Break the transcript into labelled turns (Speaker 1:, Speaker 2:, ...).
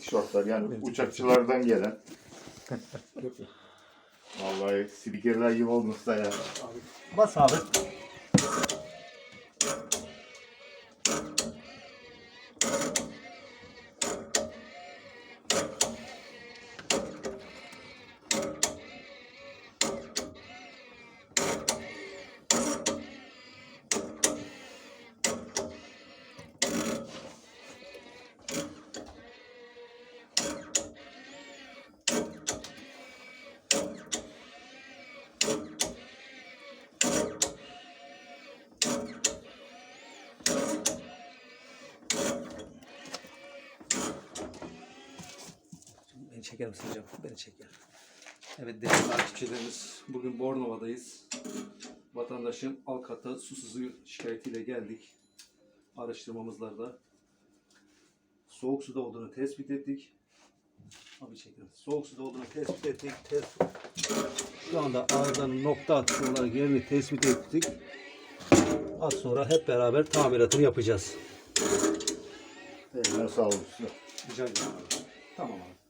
Speaker 1: tişörtler yani uçakçılardan gelen. Vallahi spikerler gibi olmuş da ya.
Speaker 2: Bas abi. Beni çeker misin hocam? Beni çeker. Evet değerli takipçilerimiz bugün Bornova'dayız. Vatandaşın Alkat'a susuzluğu şikayetiyle geldik. Araştırmamızlarda soğuk suda olduğunu tespit ettik. Abi çekin. Soğuk suda olduğunu tespit ettik. Tespit. Şu anda ağızdan nokta atışı olarak yerini tespit ettik. Az sonra hep beraber tamiratını yapacağız.
Speaker 1: Eline sağlık.
Speaker 2: Rica ederim. Tamam abi.